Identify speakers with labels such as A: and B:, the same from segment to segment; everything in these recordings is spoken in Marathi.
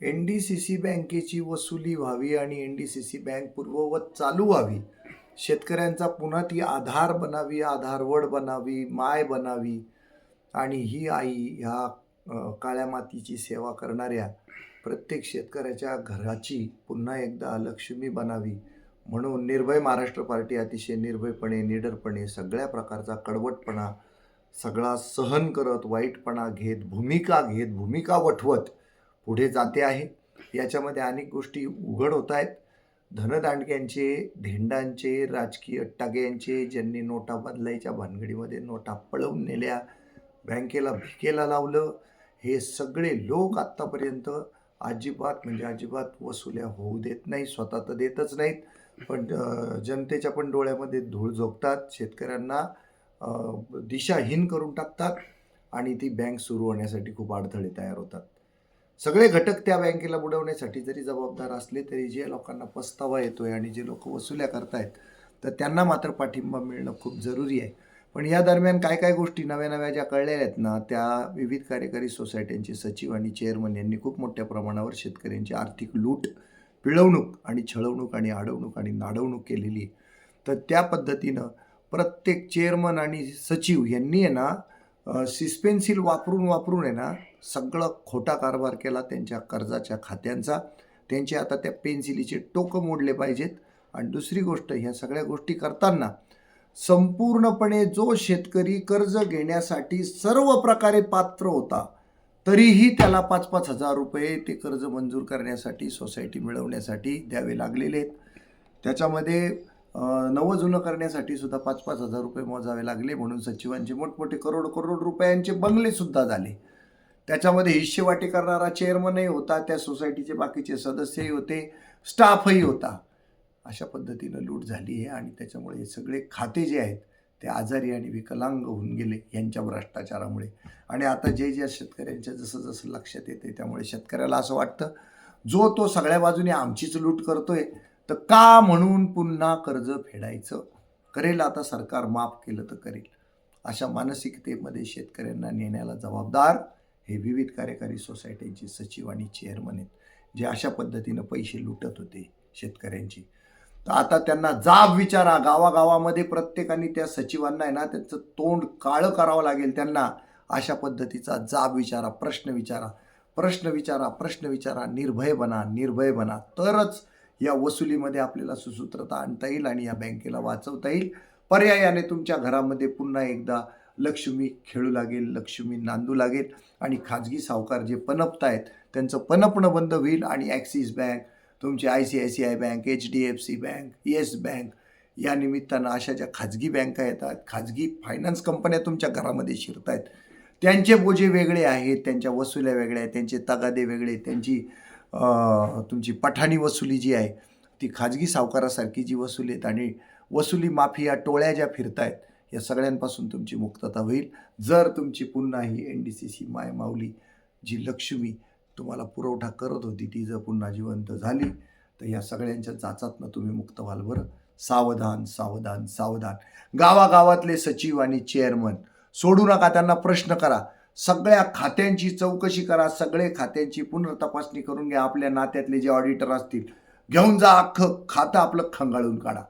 A: एन डी सी सी बँकेची वसुली व्हावी आणि N D C C bank पूर्ववत चालू व्हावी. शेतकऱ्यांचा पुन्हा ती आधार बनावी आधारवड बनावी माय बनावी आणि ही आई ह्या काळ्या मातीची सेवा करणाऱ्या प्रत्येक शेतकऱ्याच्या घराची पुन्हा एकदा लक्ष्मी बनावी. म्हणून निर्भय महाराष्ट्र पार्टी अतिशय निर्भयपणे निडरपणे सगळ्या प्रकारचा कडवटपणा सगळा सहन करत वाईटपणा घेत भूमिका घेत भूमिका वठवत पुढे जाते आहे. याच्यामध्ये अनेक गोष्टी उघड होत आहेत. धनदांडक्यांचे धेंडांचे राजकीय टग्यांचे ज्यांनी नोटा बदलायच्या भानगडीमध्ये नोटा पळवून नेल्या बँकेला भिकेला लावलं हे सगळे लोक आत्तापर्यंत अजिबात म्हणजे अजिबात वसुल्या होऊ देत नाही स्वतः तर देतच नाहीत. पण जनतेच्या पण डोळ्यामध्ये धूळ झोपतात. शेतकऱ्यांना दिशाहीन करून टाकतात आणि ती बँक सुरू होण्यासाठी खूप अडथळे तयार होतात. सगळे घटक त्या बँकेला बुडवण्यासाठी जरी जबाबदार असले तरी जे लोकांना पस्तावा येतोय आणि जे लोक वसुल्या करतायत तर त्यांना मात्र पाठिंबा मिळणं खूप जरुरी आहे पण या दरम्यान काय काय गोष्टी नव्या नव्या ज्या कळलेल्या आहेत ना त्या विविध कार्यकारी सोसायट्यांचे सचिव आणि चेअरमन यांनी खूप मोठ्या प्रमाणावर शेतकऱ्यांची आर्थिक लूट पिळवणूक आणि छळवणूक आणि अडवणूक आणि नाडवणूक केलेली आहे. तर त्या पद्धतीनं प्रत्येक चेअरमन आणि सचिव यांनी आहे ना सिस्पेन्सिल वापरून वापरून आहे ना सगळं खोटा कारभार केला त्यांच्या कर्जाच्या खात्यांचा. त्यांचे आता त्या पेन्सिलीचे टोकं मोडले पाहिजेत. आणि दुसरी गोष्ट ह्या सगळ्या गोष्टी करताना संपूर्णपणे जो शेतकरी कर्ज घेण्यासाठी सर्व प्रकारे पात्र होता तरीही त्याला पाच पाच हजार रुपये ते कर्ज मंजूर करण्यासाठी सोसायटी मिळवण्यासाठी द्यावे लागलेले आहेत. त्याच्यामध्ये नवं जुनं करण्यासाठी सुद्धा पाच पाच हजार रुपये मोजावे लागले. म्हणून सचिवांचे मोठमोठे करोड करोड रुपयांचे बंगले सुद्धा झाले. त्याच्यामध्ये हिश्यवाटी करणारा चेअरमनही होता त्या सोसायटीचे बाकीचे सदस्यही होते स्टाफही होता. अशा पद्धतीनं लूट झाली आहे आणि त्याच्यामुळे हे सगळे खाते जे आहेत ते आजारी आणि विकलांग होऊन गेले यांच्या भ्रष्टाचारामुळे. आणि आता जे ज्या शेतकऱ्यांच्या जसं जसं लक्षात येते त्यामुळे शेतकऱ्याला असं वाटतं जो तो सगळ्या बाजूने आमचीच लूट करतोय तर का म्हणून पुन्हा कर्ज फेडायचं? करेल आता सरकार माफ केलं तर करेल. अशा मानसिकतेमध्ये शेतकऱ्यांना नेण्याला जबाबदार हे विविध कार्यकारी सोसायटीचे सचिव आणि चेअरमन आहेत जे अशा पद्धतीनं पैसे लुटत होते शेतकऱ्यांची. तर आता त्यांना जाब विचारा. गावागावामध्ये प्रत्येकाने त्या सचिवांना आहे ना त्यांचं तोंड काळं करावं लागेल त्यांना. अशा पद्धतीचा जाब विचारा प्रश्न विचारा. प्रश्न विचारा प्रश्न विचारा. निर्भय बना निर्भय बना. तरच या वसुलीमध्ये आपल्याला सुसूत्रता आणता येईल आणि या बँकेला वाचवता येईल. पर्यायाने तुमच्या घरामध्ये पुन्हा एकदा लक्ष्मी खेळू लागेल लक्ष्मी नांदू लागेल आणि खाजगी सावकार जे पनपत आहेत त्यांचं पनपणं बंद होईल आणि ॲक्सिस बँक तुमची I C I C I bank H D F C bank Yes bank या निमित्तानं अशा ज्या खाजगी बँका येतात खाजगी फायनान्स कंपन्या तुमच्या घरामध्ये शिरत आहेत त्यांचे बोजे वेगळे आहेत त्यांच्या वसुल्या वेगळ्या आहेत त्यांचे तगादे वेगळे त्यांची तुमची पठाणी वसुली जी आहे ती खाजगी सावकारासारखी जी वसुली आहेत आणि वसुली माफिया टोळ्या ज्या फिरत आहेत या सगळ्यांपासून तुमची मुक्तता होईल. जर तुमची पुन्हा ही एन डी सी सी माय माऊली जी लक्ष्मी तुम्हाला पुरवठा करत होती ती जर पुन्हा जिवंत झाली तर या सगळ्यांच्या जाचातनं तुम्ही मुक्त व्हाल बरं. सावधान सावधान सावधान. गावागावातले सचिव आणि चेअरमन सोडू नका त्यांना प्रश्न करा. सगळ्या खात्यांची चौकशी करा सगळे खात्यांची पुनर्तपासणी करून घ्या आपल्या नात्यातले जे ऑडिटर असतील. घेऊन जा अख्खं खातं आपलं खंगाळून काढा.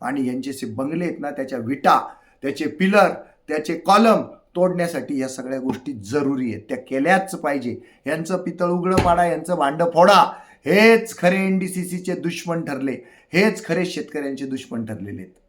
A: आणि यांचे जे बंगले आहेत ना त्याच्या विटा त्याचे पिलर त्याचे कॉलम तोडण्यासाठी या सगळ्या गोष्टी जरुरी आहेत. त्या केल्याच पाहिजे. यांचं पितळ उघडं पाडा यांचं भांडं फोडा. हेच खरे एन डी सी सीचे दुश्मन ठरले. हेच खरे शेतकऱ्यांचे दुश्मन ठरलेले आहेत.